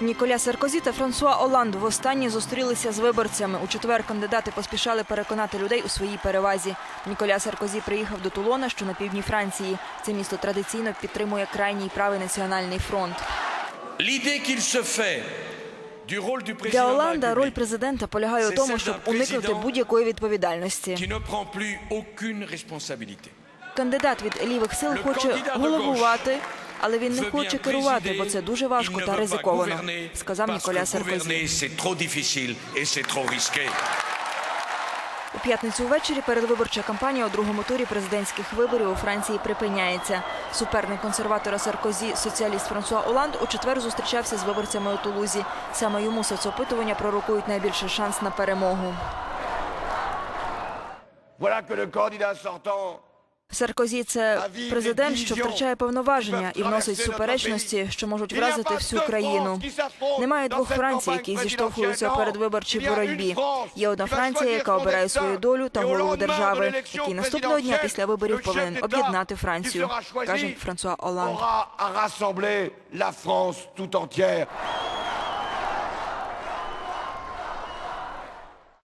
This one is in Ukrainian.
Ніколя Саркозі та Франсуа Оланд востаннє зустрілися з виборцями. У четвер кандидати поспішали переконати людей у своїй перевазі. Ніколя Саркозі приїхав до Тулона, що на півдні Франції. Це місто традиційно підтримує крайній правий національний фронт. Для Оланда роль президента полягає у тому, щоб уникнути будь-якої відповідальності. Кандидат від лівих сил хоче головувати, але він не хоче керувати, бо це дуже важко та ризиковано, сказав Ніколя Саркозі. У п'ятницю ввечері передвиборча кампанія у другому турі президентських виборів у Франції припиняється. Суперник консерватора Саркозі, соціаліст Франсуа Оланд, у четвер зустрічався з виборцями у Тулузі. Саме йому соцопитування пророкують найбільший шанс на перемогу. Voilà que le candidat sortant Саркозі це президент, що втрачає повноваження і вносить суперечності, що можуть вразити всю країну. Немає двох Францій, які зіштовхуються у передвиборчій боротьбі. Є одна Франція, яка обирає свою долю та голову держави, який наступного дня після виборів повинен об'єднати Францію, каже Франсуа Оланд.